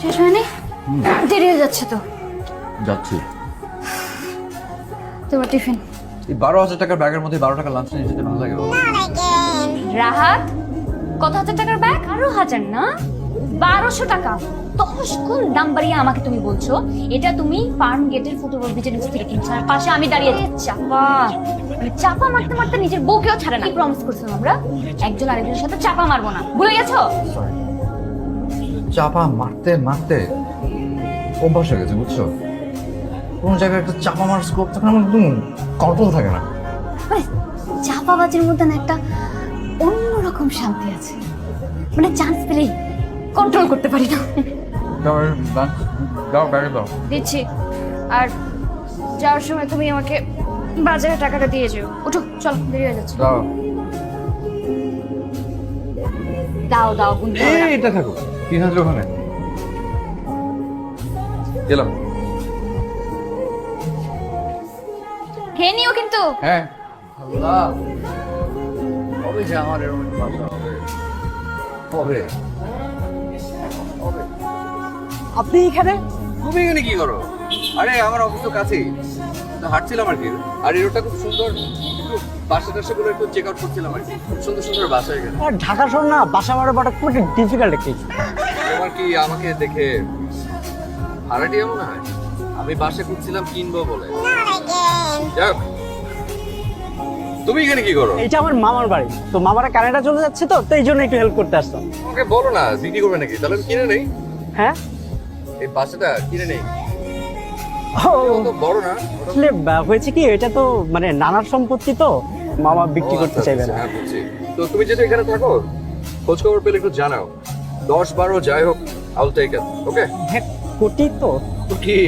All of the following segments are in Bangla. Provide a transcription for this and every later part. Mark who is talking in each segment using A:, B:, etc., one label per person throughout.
A: শেষ হয়নি? দেরি হয়ে যাচ্ছে তো।
B: যাচ্ছি।
A: তোমার টিফিন?
B: এই বারো হাজার টাকার ব্যাগের মধ্যে বারো টাকা লাঞ্চ নিয়ে যেতে ভালো লাগে?
A: রাহাত কত হাজার টাকার ব্যাগ? আরও হাজার না? বারোশো টাকা। দশ গুণ দাম বাড়িয়ে আমাকে তুমি বলছো এটা তুমি ফার্ম গেটের ফুটবল বিচের নিচ থেকে কিনছো। আর পাশে আমি দাঁড়িয়ে আছি। চাপা। মানে চাপা মারতে মারতে নিজের বউকেও ছাড়ে না। কি প্রমিস করছিলাম আমরা? একজন আরেকজনের সাথে চাপা মারবো না। ভুলে গেছো.
B: চাপা মারতে মারতে অভ্যাস হয়ে গেছে বুঝছ? কোন জায়গায় একটা চাপা মার স্কোপ তখন আমার একদম কন্ট্রোল থাকে না।
A: মানে চাপাবাজির মধ্যে না একটা অন্যরকম শান্তি আছে। মানে চান্স পেলেই কন্ট্রোল করতে পারি না।
B: দাও ব্যাগে দাও
A: দিচ্ছি। আর যাওয়ার সময় তুমি আমাকে বাজারে টাকাটা দিয়ে যেও। উঠো চল দেরি হয়ে যাচ্ছে।
B: দাও।
A: দাও দাও গুনতে
B: এটা থাকো তিন হাজার ওখানে? গেলাম।
A: খেয়ে নিও কিন্তু।
B: হ্যাঁ। আল্লাহ কবে যে আমার এরকম বাসা হবে? কবে?
C: আপনি এখানে?
B: তুমি এখানে কি করো? আরে আমার অফিস তো কাছেই। তো হাঁটছিলাম আর কি। আর এই রোডটা খুব সুন্দর। বাসা টাসা গুলো একটু চেক আউট করছিলাম আর কি। সুন্দর সুন্দর বাসা এখানে
C: আর ঢাকা শহর না বাসা ভাড়া পাওয়াটা খুব ডিফিকাল্ট একটি
B: তোমার কি আমাকে দেখে ভাড়াটিয়া মনে হয়? আমি বাসা খুঁজছিলাম কিনবো বলে। যাক তুমি এখানে কি করো?
C: এটা আমার মামার বাড়ি। তো মামারা কানাডা চলে যাচ্ছে তো তো এই জন্য একটু হেল্প করতে আসতাম
B: আমাকে বলো না বিক্রি করবে নাকি? তাহলে আমি কিনে নেই।
C: হ্যাঁ?
B: এই বাসাটা কিনে নেই।
C: ও,
B: বড় না
C: আসলে হয়েছে কি এটা তো মানে নানার সম্পত্তি তো। মামা বিক্রি করতে
B: আচ্ছা,
C: চাইবে
B: আচ্ছা,
C: না
B: হ্যাঁ, বুঝছি। তো তুমি যেটা এখানে থাকো খোঁজ খবর পেলে একটু জানাও। দশ বারো যাই হোক আউল টেক ওকে
C: হ্যাঁ কোটি তো।
B: কি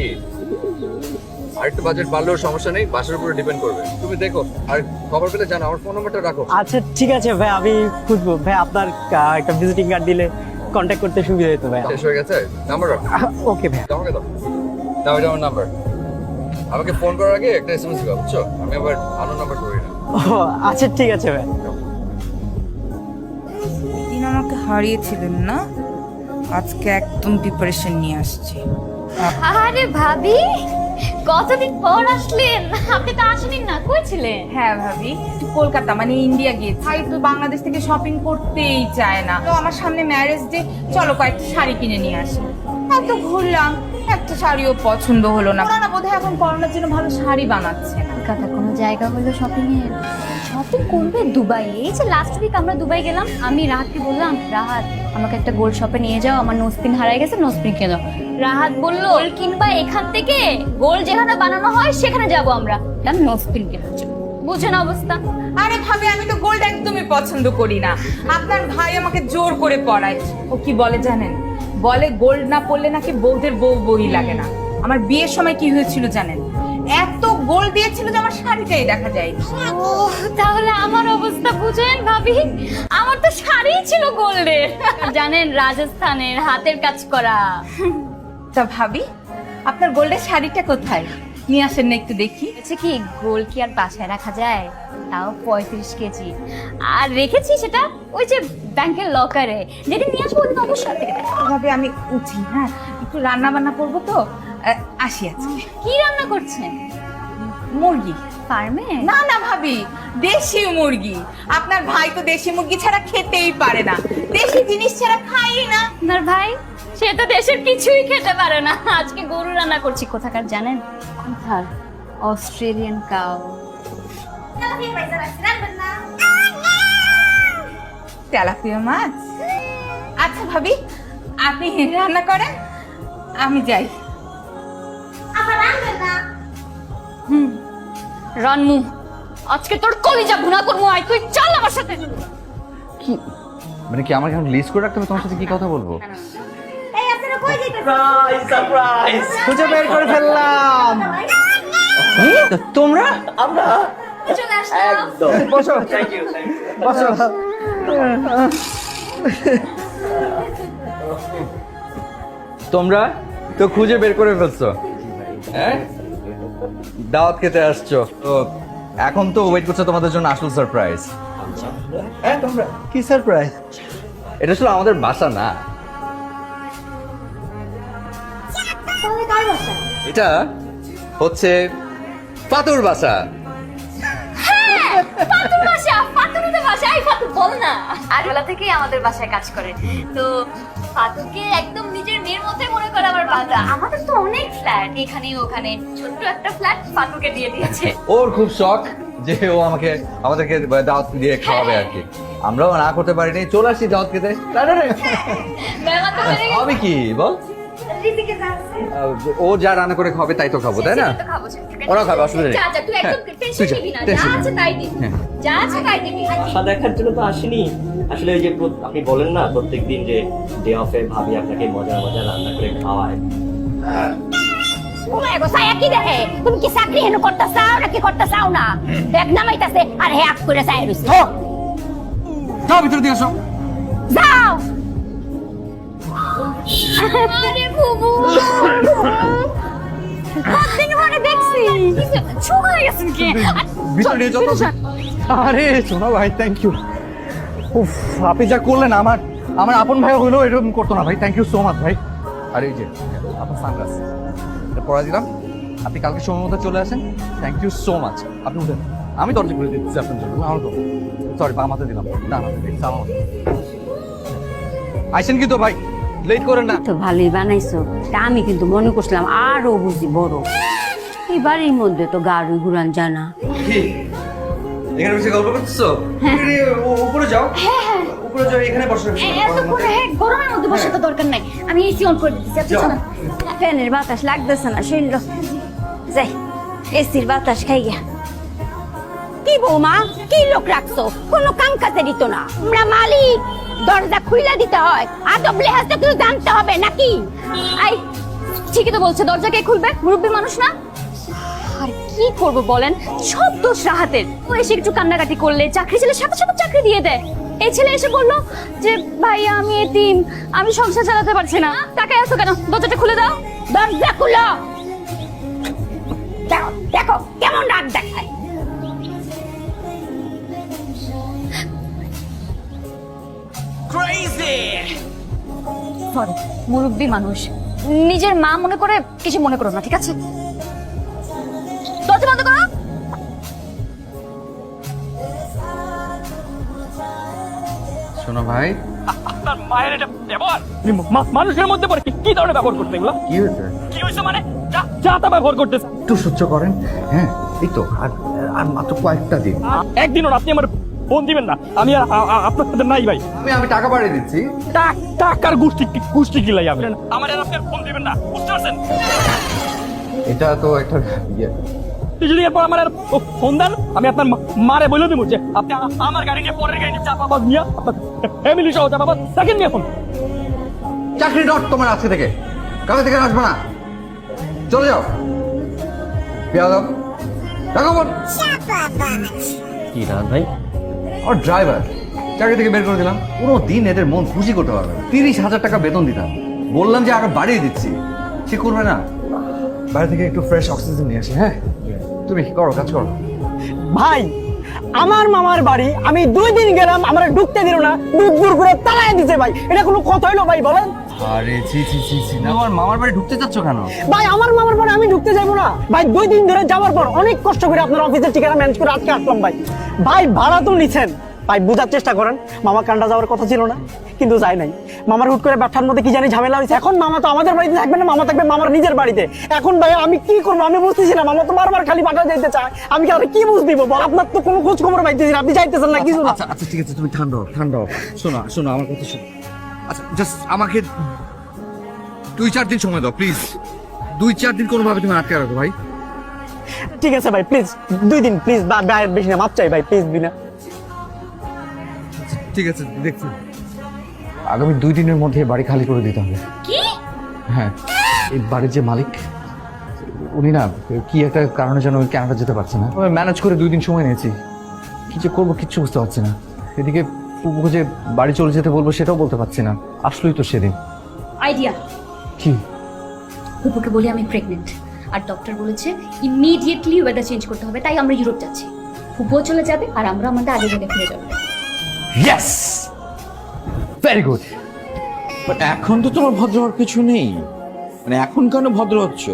B: আর একটু বাজেট বাড়লেও সমস্যা নেই বাসার উপরে ডিপেন্ড করবে। তুমি দেখো আর খবর পেলে জানাও আমার ফোন নাম্বারটা রাখো।
C: আচ্ছা ঠিক আছে ভাই আমি খুঁজবো। ভাই আপনার আহ, একটা ভিজিটিং কার্ড দিলে কন্ট্যাক্ট করতে সুবিধা হতো ভাই।
B: শেষ হয়ে গেছে? নাম্বার রাখো।
C: ওকে ভাই।
B: আমাকে দাও। দাও এটা আমার নাম্বার আমাকে ফোন করার আগে একটা এসএমএস দিবা বুঝছ? আমি আবার আনো নাম্বার করি না।
C: ও আচ্ছা ঠিক আছে ভাই।
D: দিন আমাকে হারিয়েছিলেন না? আজকে একদম প্রিপারেশন নিয়ে আসছি।
A: আরে ভাবি কতদিন পর আসলেন? আপনি তো আসেনি না কই ছিলেন?
D: হ্যাঁ ভাবি একটু কলকাতা মানে ইন্ডিয়া গিয়েছি। ভাই তো বাংলাদেশ থেকে শপিং করতেই চায় না। তো আমার সামনে ম্যারেজ ডে চলো কয়েকটা শাড়ি কিনে নিয়ে আসি। এত ঘুরলাম। একটা শাড়িও পছন্দ হলো না। না বোধহয় এখন করোনার জন্য ভালো শাড়ি বানাচ্ছে।
A: কলকাতা কোনো জায়গা হলো শপিং এর শপিং করবে দুবাই। এই যে লাস্ট উইক আমরা দুবাই গেলাম আমি রাহাতকে বললাম রাহাত আমাকে একটা গোল্ড শপে নিয়ে যাও আমার নোসপিন হারাই গেছে নোসপিন কিনে দাও। রাহাত বলল গোল্ড কিনবা এখান থেকে গোল্ড যেখানে বানানো হয় সেখানে যাব আমরা। দাম নোসপিন কিনে বুঝেন অবস্থা।
D: আরে ভাবি আমি তো গোল্ড একদমই পছন্দ করি না। আপনার ভাই আমাকে জোর করে পড়ায় ও কি বলে জানেন? বলে গোল্ড না পড়লে নাকি বৌদের বউ বই লাগে না। আমার বিয়ের সময় কি হয়েছিল জানেন? এত গোল দিয়েছিল যে আমার শাড়িটাই দেখা যায়
A: ও তাহলে আমার অবস্থা বুঝেন ভাবি। আমার তো শাড়ি ছিল গোল্ডের জানেন রাজস্থানের হাতের কাজ করা।
D: তা ভাবি আপনার গোল্ডের শাড়িটা কোথায়? নিয়ে আসেন না একটু দেখি।
A: হচ্ছে কি গোল্ড কি আর বাসায় রাখা যায়? তাও পঁয়ত্রিশ কেজি। আর রেখেছি সেটা ওই যে ব্যাংকের লকারে। যেদিন নিয়ে আসব ওদিন অবশ্যই আপনাকে
D: ভাবে আমি উঠি হ্যাঁ? একটু রান্না বান্না করব তো? আসি আজকে।
A: কি রান্না করছেন?
D: মুরগি।
A: ফার্মে?
D: না না ভাবি দেশি মুরগি। আপনার ভাই তো দেশি মুরগি ছাড়া খেতেই পারে না। দেশি জিনিস ছাড়া খাই না।
A: আপনার ভাই সে তো দেশের কিছুই খেতে পারে না। আজকে গরু রান্না করছি কোথাকার জানেন? কোথার অস্ট্রেলিয়ান কাউ
D: তেলাপিয়া মাছ? আচ্ছা ভাবি আপনি রান্না করেন আমি যাই।
A: হুম রানমু আজকে তোর কলিজা ভুনা করব আয় তুই চল আমার সাথে।
B: কি? মানে কি আমার এখন লিস্ট করে রাখতে হবে? তোমার সাথে কি কথা বলব?
C: সারপ্রাইজ খুঁজে বের করে ফেললাম। তোমরা? আমরা? একদম। বসো। বসো।
B: তোমরা তো খুঁজে বের করে ফেলছো। হ্যাঁ? দাওয়াত খেতে আসছো। তো এখন তো ওয়েট করছ তোমাদের জন্য আসল সারপ্রাইজ হ্যাঁ তোমরা?
C: কি সারপ্রাইজ
B: এটা আসলে আমাদের বাসা না। এটা হচ্ছে পাতুর বাসা।
A: ফাতুর এই ফাতু বল না। থেকেই আমাদের বাসায় কাজ করে। তো ফাতুকে একদম নিজের মেয়ের মধ্যে মনে করে আমার বাবা। আমাদের তো অনেক ফ্ল্যাট এখানে ওখানে। ছোট্ট একটা ফ্ল্যাট ফাতুকে দিয়ে দিয়েছে।
B: ওর খুব শখ যে ও আমাকে আমাদেরকে দাওয়াত দিয়ে খাওয়াবে আর কি। আমরাও না করতে পারিনি চলে আসি দাওয়াত খেতে।
A: গেছে।
B: হবে কি বল? ও যা রান্না করে খাবে তাই তো খাব তাই না
A: তো খাব,
B: অসুবিধা নেই।
A: একদম
B: হ্যাঁ,
A: টেনশন নিবি না। যা
B: নিবি
A: আছে
B: না।
A: তাই দিবি।
B: হ্যাঁ।
A: যা আছে তাই দিবি।
E: আশা দেখার জন্য তো আসেনি আসলে ওই যে আপনি বলেন না প্রত্যেকদিন যে ডে অফে ভাবি আপনাকে মজার মজার রান্না করে খাওয়ায়
F: ওমায় গো সায়া কি দেখে তুমি কি চাকরি হেন করতে চাও নাকি করতে চাও না এক নামাইতাছে আর হে আপ করে চাই রইছে
B: যাও ভিতরে দিয়ে আসো
F: যাও
A: আরে
B: শোনো ভাই থ্যাংক ইউ উফ, আপনি যা করলেন, আমার আমার আপন ভাই হইলেও এরকম করতো না ভাই থ্যাংক ইউ সো মাচ ভাই। আর এই যে, আপনার সানগ্লাস পরা দিলাম। আপনি কালকে সময় মতো চলে আসেন। থ্যাংক ইউ সো মাচ আপনি উঠেন। আমি দরজা করে দিচ্ছি আপনার জন্য। আমার তো সরি বাম হাতে দিলাম। না না। আইসেন কিন্তু ভাই। লেট করেন না।
F: তো ভালোই বানাইছো। তা আমি কিন্তু মনে করছিলাম আরও বুঝি বড়। এই বাড়ির মধ্যে তো গাড়ি ঘুরান জানা
B: কি? এখানে বসে গল্প করতেছো? ও- উপরে যাও। উপরে যাও এখানে বসো
A: এত করে হ্যাঁ, গরমের মধ্যে বসে তো দরকার নাই। আমি এসি অন করে দিচ্ছি আপনি
B: যাও।
F: ফ্যানের বাতাস লাগতেছে না শরীর যাই এসির বাতাস খাই গিয়া কি বৌমা কি লোক রাখছো? কোনো কাম কাজে দিত না। আমরা মালিক। দরজা খুইলা দিতে হয়। আদব লেহাজ তো কিছু জানতে হবে নাকি?
A: আই ঠিকই তো বলছে দরজা কে খুলবে? মুরব্বী মানুষ না? আর কি করব বলেন? সব দোষ রাহাতের। ও এসে একটু কান্নাকাটি করলে চাকরি ছেলে সাথে সাথে চাকরি দিয়ে দেয়। এই ছেলে এসে বলল যে ভাইয়া আমি এতিম আমি সংসার চালাতে পারছি না। টাকা আসো কেন? দরজাটা খুলে দাও।
F: দরজা খুলো। দেখো দেখো কেমন রাগ দেখায়।
A: সরি মুরব্বী মানুষ। নিজের মা মনে করে কিছু মনে করো না ঠিক আছে? দরজা বন্ধ করো।
B: শোনো ভাই।
G: আপনার মায়ের এটা ব্যবহার? মানুষের মধ্যে পড়ে কি- কি ধরনের ব্যবহার করতে এগুলো?
B: কি হয়েছে?
G: কি হয়েছে মানে? যা যা তা ব্যবহার করতেছে।
B: একটু সহ্য করেন। হ্যাঁ এই তো আর আর মাত্র কয়েকটা দিন।
G: একদিনও আপনি আমার ফোন দিবেন না। আমি আর আপনার সাথে নাই ভাই।
B: আমি আমি টাকা পাঠিয়ে দিচ্ছি।
G: টাক টাকার গোষ্ঠী কি- গোষ্ঠী কিলাই আমি আমার আর আপনার ফোন দিবেন না। বুঝতে পারছেন?
B: এটা তো একটা ইয়ে।
G: যদি এরপর আমার আর ফোন দেন। আমি আপনার মারে বলে দেবো যে আপনি আমার গাড়ি নিয়ে পরের গাড়ি নিয়ে চাপাবাদ নিয়ে আপনার ফ্যামিলি সহ চাপাবাদ। দেখেন নিয়ে ফোন।
B: চাকরি ডট তোমার আজকে থেকে। কাল থেকে আসবে না। চলে যাও। টাকা বল।
E: কি রাত ভাই?
B: ওর ড্রাইভার চাকরি থেকে বের করে দিলাম। কোনো দিন এদের মন খুশি করতে পারবে না। তিরিশ হাজার টাকা বেতন দিতাম। বললাম যে আরও বাড়িয়ে দিচ্ছি। সে করবে না। বাইরে থেকে একটু ফ্রেশ অক্সিজেন নিয়ে আসি হ্যাঁ? তুমি করো কাজ করো।
C: ভাই আমার মামার বাড়ি আমি দুই দিন গেলাম আমার ঢুকতে দিল না। দুধ দূর করে তালায় দিছে ভাই। এটা কোনো কথা হইল ভাই বলেন।
B: আরে জি জি জি জি না আমার মামার বাড়ি ঢুকতে চাচ্ছ কেন?
C: ভাই আমার মামার বাড়ি আমি ঢুকতে যাব না। ভাই দুই দিন ধরে যাওয়ার পর অনেক কষ্ট করে আপনার অফিসের ঠিকানা ম্যানেজ করে আজকে আসলাম ভাই। ভাই, ভাড়া তো নিছেন। ভাই, বোঝার চেষ্টা করেন। মামা কান্ডা যাওয়ার কথা ছিল না, কিন্তু যায় নাই। মামার হুট করে ব্যবসার মধ্যে কি জানি ঝামেলা হয়েছে। এখন মামা তো আমাদের বাড়িতে থাকবে না, মামা থাকবে মামার নিজের বাড়িতে। এখন ভাই, আমি কি করব? আমি বুঝতেছি না, মামা তো বারবার খালি পাঠা যাইতে চায়। আমি আর কি বুঝ দিব? আপনার তো কোনো খোঁজ খবর পাইতেছি না। আপনি যাইতেছেন না, কিছু
B: আচ্ছা আচ্ছা ঠিক আছে, তুমি ঠান্ডা ঠান্ডা শোনো শোনো, আমার কথা শোনো। আচ্ছা জাস্ট আমাকে দুই, চার দিন সময় দাও প্লিজ দুই, চার দিন কোনোভাবে তুমি আটকে রাখো, ভাই।
C: ঠিক আছে ভাই প্লিজ দুই দিন প্লিজ ভাই বেশি না মাপ চাই ভাই প্লিজ বিনা।
B: ঠিক আছে দেখছি। আগামী দুই দিনের মধ্যে বাড়ি খালি করে দিতে হবে।
A: কি?
B: হ্যাঁ এই বাড়ির যে মালিক উনি না কি একটা কারণে যেন ওই কানাডা যেতে পারছে না। আমি ম্যানেজ করে দুই দিন সময় নিয়েছি। কি যে করব কিচ্ছু বুঝতে পারছি না। এদিকে পুপুকে যে বাড়ি চলে যেতে বলব সেটাও বলতে পারছি না। আসলোই তো সেদিন।
A: আইডিয়া
B: কি?
A: ফুপুকে বলি আমি প্রেগনেন্ট আর ডক্টর বলেছে ইমিডিয়েটলি ওয়েদার চেঞ্জ করতে হবে, তাই আমরা ইউরোপ যাচ্ছি। ফুপুও চলে যাবে আর আমরা আমাদের আগে জায়গায় ফিরে যাব।
B: ইয়েস ভেরি গুড
H: বাট এখন তো তোমার ভদ্র হওয়ার কিছু নেই। মানে এখন কেন ভদ্র হচ্ছ?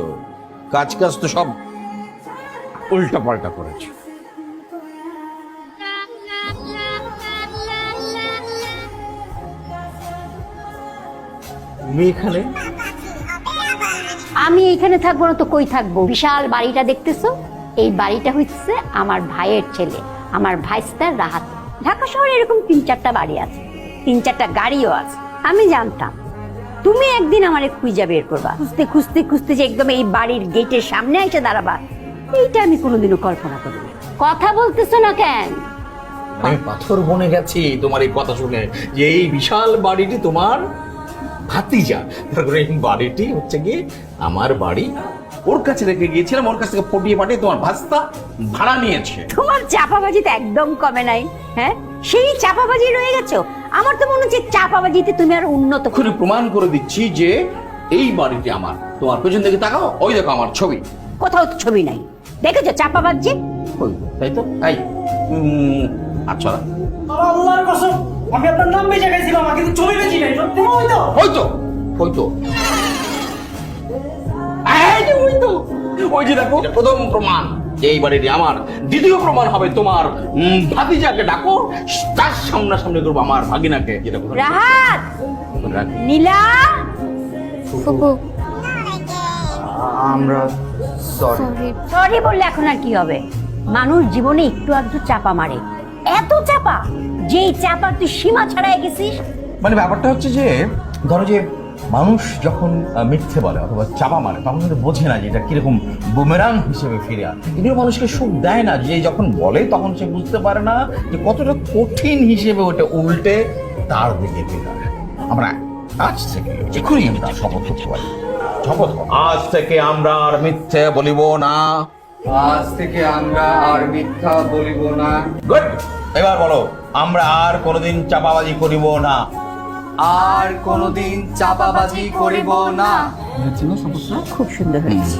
H: কাজ কাজ তো সব উল্টা পাল্টা করেছ। তুমি এখানে?
F: আমি এইখানে থাকব না, তো কই থাকব? বিশাল বাড়িটা দেখতেছো? এই বাড়িটা হচ্ছে আমার ভাইয়ের ছেলে, আমার ভাইস্তার রাহাত। ঢাকা শহরে এরকম তিন চারটা বাড়ি আছে, তিন চারটা গাড়িও আছে, আমি জানতাম। তুমি একদিন আমারে খুঁজা বের করবা, খুঁজতে খুঁজতে খুঁজতে যে একদম এই বাড়ির গেটের সামনে এসে দাঁড়াবা, এইটা আমি কোনোদিনও কল্পনা করিনি। কথা বলতেছো না কেন?
H: আমি পাথর বনে গেছি, তোমার এই কথা শুনে। যে এই বিশাল বাড়িটি তোমার ভাতিজা। তারপরে এই বাড়িটি হচ্ছে কি আমার বাড়ি। ওর কাছে রেখে গিয়েছিলাম ওর কাছ থেকে পটিয়ে পাঠিয়ে তোমার ভাস্তা ভাড়া নিয়েছে।
F: তোমার চাপাবাজি তো একদম কমে নাই হ্যাঁ? সেই চাপাবাজি রয়ে গেছো? আমার তো মনে হচ্ছে চাপাবাজিতে তুমি আর উন্নত।
H: এক্ষুনি প্রমাণ করে দিচ্ছি যে এই বাড়িটি আমার। তোমার পেছন দিকে তাকাও ওই দেখো আমার ছবি।
F: কোথাও তো ছবি নাই। দেখেছ চাপাবাজি?
H: ওই, তাই তো? এই উম, আচ্ছা।
C: আল্লাহর কসম আমি আপনার নাম বেঁচে গেছিলাম কিন্তু ছবি বেঁচি নাই সত্যি? ওই
H: যে ওই যে দেখো প্রথম প্রমাণ। এই বাড়িটি আমার। দ্বিতীয় প্রমাণ হবে তোমার ভাতিজাকে ডাকো তার সামনাসামনি করব আমার ভাগিনাকে। যেটা
F: রাহাত! নীলা!
B: আমরা সরি
F: সরি বললে এখন আর কি হবে? মানুষ জীবনে একটু আধটু চাপা মারে। এত চাপা? যেই চাপা তুই সীমা ছাড়াই গেছিস?
H: মানে ব্যাপারটা হচ্ছে যে ধরো যে মানুষ যখন মিথ্যে বলে অথবা চাপা মারে তখন কিন্তু বোঝে না যে এটা কীরকম বুমেরাং হিসেবে ফিরে আসে এগুলো মানুষকে সুখ দেয় না যে যখন বলে তখন সে বুঝতে পারে না যে কতটা কঠিন হিসেবে ওটা উল্টে তার দিকে ফিরে আসে। আমরা আজ থেকে এখনই আমরা শপথ করতে পারি। শপথ আজ থেকে আমরা আর মিথ্যে বলিব না।
B: আজ থেকে আমরা আর মিথ্যা বলিব না।
H: গুড এবার বলো আমরা আর কোনোদিন চাপাবাজি করিব না।
B: আর কোনোদিন চাপাবাজি করিব না।
F: খুব সুন্দর হয়েছে।